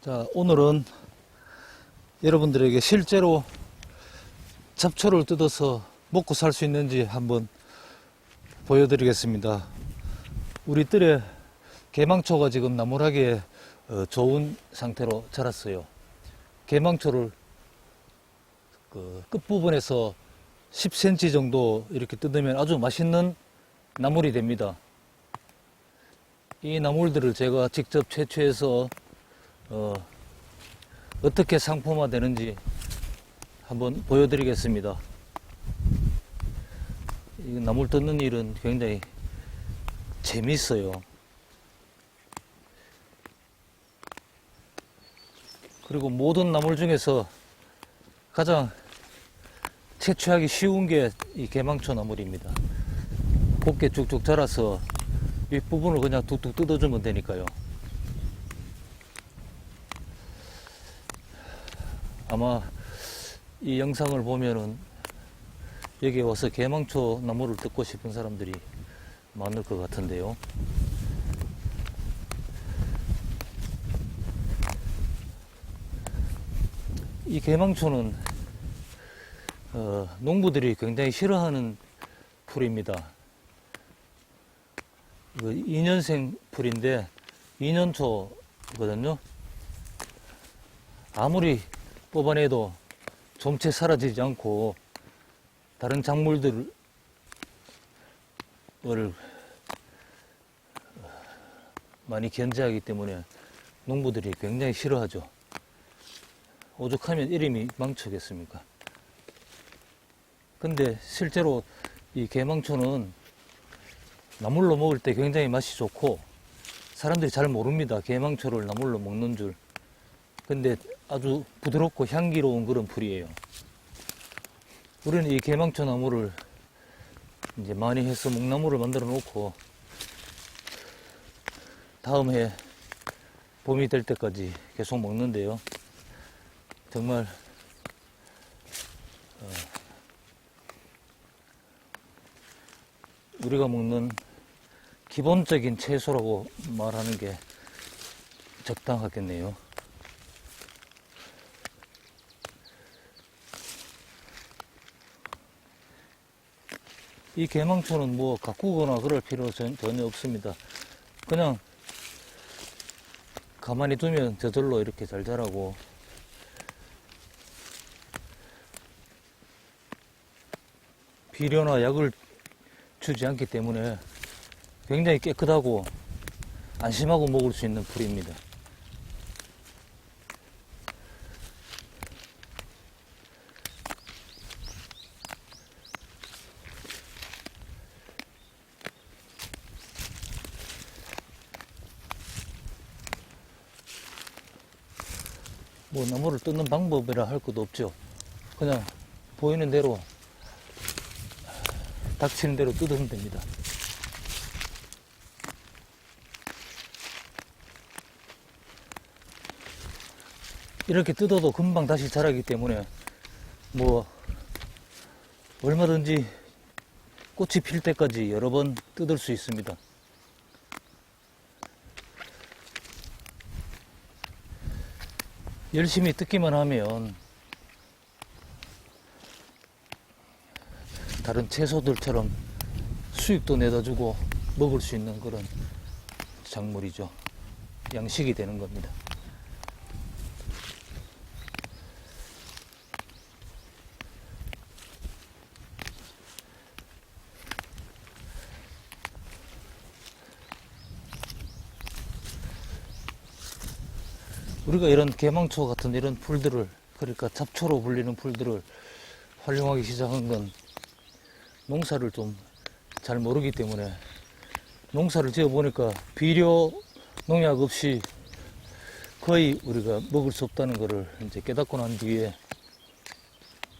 자, 오늘은 여러분들에게 실제로 잡초를 뜯어서 먹고 살 수 있는지 한번 보여드리겠습니다. 우리 뜰에 개망초가 지금 나무라기에 어, 좋은 상태로 자랐어요. 개망초를 그 끝부분에서 10cm 정도 이렇게 뜯으면 아주 맛있는 나물이 됩니다. 이 나물들을 제가 직접 채취해서 어, 어떻게 상품화되는지 한번 보여드리겠습니다. 이 나물 뜯는 일은 굉장히 재밌어요. 그리고 모든 나물 중에서 가장 채취하기 쉬운 게 이 개망초 나물입니다. 곱게 쭉쭉 자라서 윗부분을 그냥 뚝뚝 뜯어주면 되니까요. 아마 이 영상을 보면은 여기 와서 개망초 나무를 뜯고 싶은 사람들이 많을 것 같은데요. 이 개망초는 어, 농부들이 굉장히 싫어하는 풀입니다. 이거 2년생 풀인데 2년초거든요. 아무리 뽑아내도 좀채 사라지지 않고 다른 작물들을 많이 견제하기 때문에 농부들이 굉장히 싫어하죠. 오죽하면 이름이 망초겠습니까? 근데 실제로 이 개망초는 나물로 먹을 때 굉장히 맛이 좋고 사람들이 잘 모릅니다. 개망초를 나물로 먹는 줄. 근데 아주 부드럽고 향기로운 그런 풀이에요. 우리는 이 개망초 나무를 이제 많이 해서 묵나무를 만들어 놓고 다음 해 봄이 될 때까지 계속 먹는데요. 정말 어, 우리가 먹는 기본적인 채소라고 말하는 게 적당하겠네요. 이 개망초는 뭐 가꾸거나 그럴 필요 전, 전혀 없습니다. 그냥 가만히 두면 저절로 이렇게 잘 자라고 비료나 약을 주지 않기 때문에 굉장히 깨끗하고 안심하고 먹을 수 있는 풀입니다. 뭐 나무를 뜯는 방법이라 할 것도 없죠. 그냥 보이는 대로 닥치는 대로 뜯으면 됩니다. 이렇게 뜯어도 금방 다시 자라기 때문에 뭐 얼마든지 꽃이 필 때까지 여러 번 뜯을 수 있습니다. 열심히 뜯기만 하면 다른 채소들처럼 수익도 내다 주고 먹을 수 있는 그런 작물이죠. 양식이 되는 겁니다. 우리가 이런 개망초 같은 이런 풀들을 그러니까 잡초로 불리는 풀들을 활용하기 시작한 건 농사를 좀 잘 모르기 때문에 농사를 지어 보니까 비료 농약 없이 거의 우리가 먹을 수 없다는 것을 이제 깨닫고 난 뒤에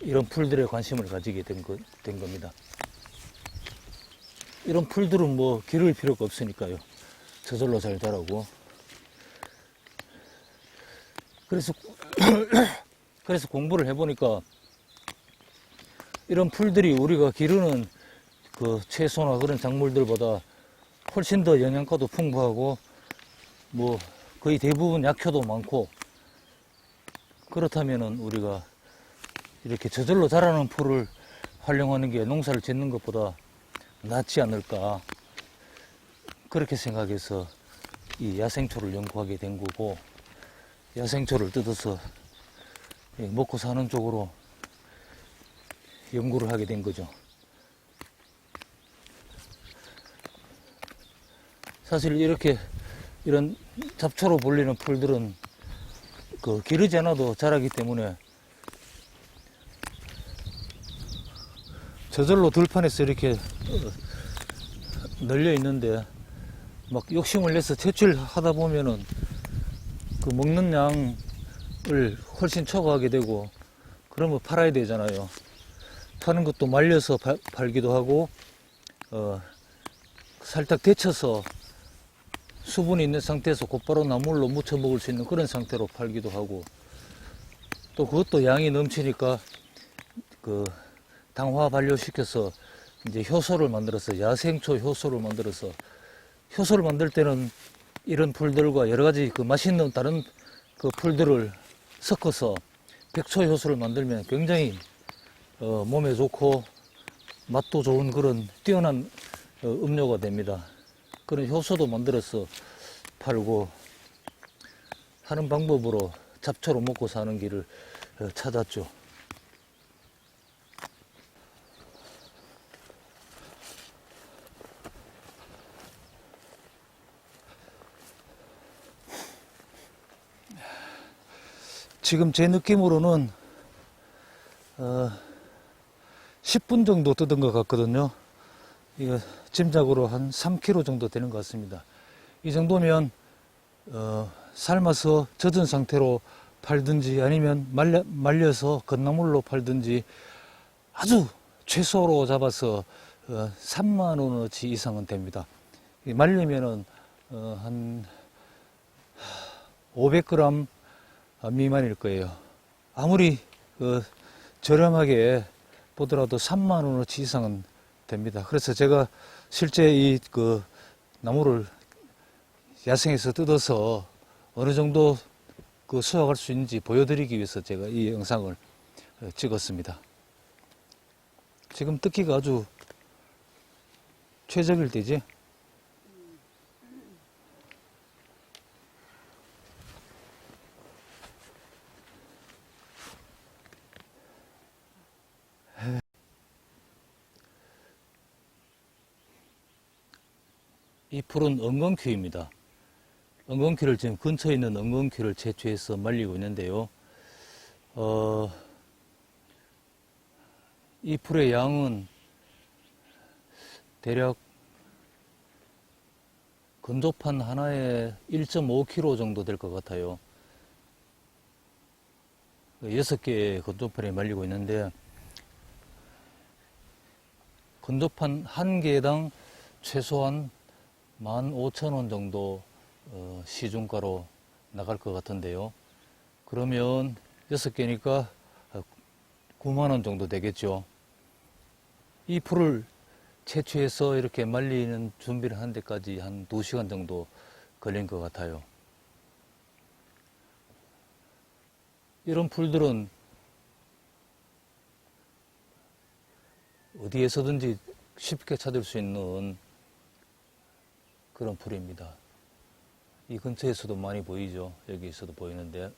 이런 풀들에 관심을 가지게 된, 거, 된 겁니다. 이런 풀들은 뭐 기를 필요가 없으니까요. 저절로 잘 자라고. 그래서 그래서 공부를 해보니까 이런 풀들이 우리가 기르는 그 채소나 그런 작물들보다 훨씬 더 영양가도 풍부하고 뭐 거의 대부분 약효도 많고 그렇다면은 우리가 이렇게 저절로 자라는 풀을 활용하는 게 농사를 짓는 것보다 낫지 않을까. 그렇게 생각해서 이 야생초를 연구하게 된 거고, 야생초를 뜯어서 예, 먹고 사는 쪽으로 연구를 하게 된 거죠. 사실 이렇게 이런 잡초로 불리는 풀들은 그 기르지 않아도 자라기 때문에 저절로 들판에서 이렇게 어, 널려 있는데 막 욕심을 내서 채취하다 보면은 그 먹는 양을 훨씬 초과하게 되고 그러면 팔아야 되잖아요. 파는 것도 말려서 파- 팔기도 하고 어, 살짝 데쳐서 수분이 있는 상태에서 곧바로 나물로 무쳐 먹을 수 있는 그런 상태로 팔기도 하고 또 그것도 양이 넘치니까 그 당화 발효시켜서 이제 효소를 만들어서 야생초 효소를 만들어서 효소를 만들 때는 이런 풀들과 여러 가지 그 맛있는 다른 그 풀들을 섞어서 백초 효소를 만들면 굉장히 어, 몸에 좋고 맛도 좋은 그런 뛰어난 어, 음료가 됩니다. 그런 효소도 만들어서 팔고 하는 방법으로 잡초로 먹고 사는 길을 어, 찾았죠. 지금 제 느낌으로는 어, 10분 정도 뜯은 것 같거든요. 이거 짐작으로 한 3kg 정도 되는 것 같습니다. 이 정도면 어, 삶아서 젖은 상태로 팔든지 아니면 말려, 말려서 건나물로 팔든지 아주 최소로 잡아서 어, 3만 원어치 이상은 됩니다. 이 말리면은 어, 한 500g 미만일 거예요. 아무리 그 저렴하게 보더라도 3만 원어치 이상은 됩니다. 그래서 제가 실제 이 그 나무를 야생에서 뜯어서 어느 정도 그 수확할 수 있는지 보여드리기 위해서 제가 이 영상을 어, 찍었습니다. 지금 뜯기가 아주 최적일 때지. 이 풀은 엉겅퀴입니다. 엉겅퀴를 지금 근처에 있는 엉겅퀴를 채취해서 말리고 있는데요. 어, 이 풀의 양은 대략 건조판 하나에 1.5kg 정도 될 것 같아요. 여섯 개의 건조판에 말리고 있는데 건조판 한 개당 최소한 15,000원 정도 어, 시중가로 나갈 것 같은데요. 그러면 6개니까 9만원 정도 되겠죠. 이 풀을 채취해서 이렇게 말리는 준비를 하는 데까지 한 2시간 정도 걸린 것 같아요. 이런 풀들은 어디에서든지 쉽게 찾을 수 있는 그런 풀입니다. 이 근처에서도 많이 보이죠. 여기에서도 보이는데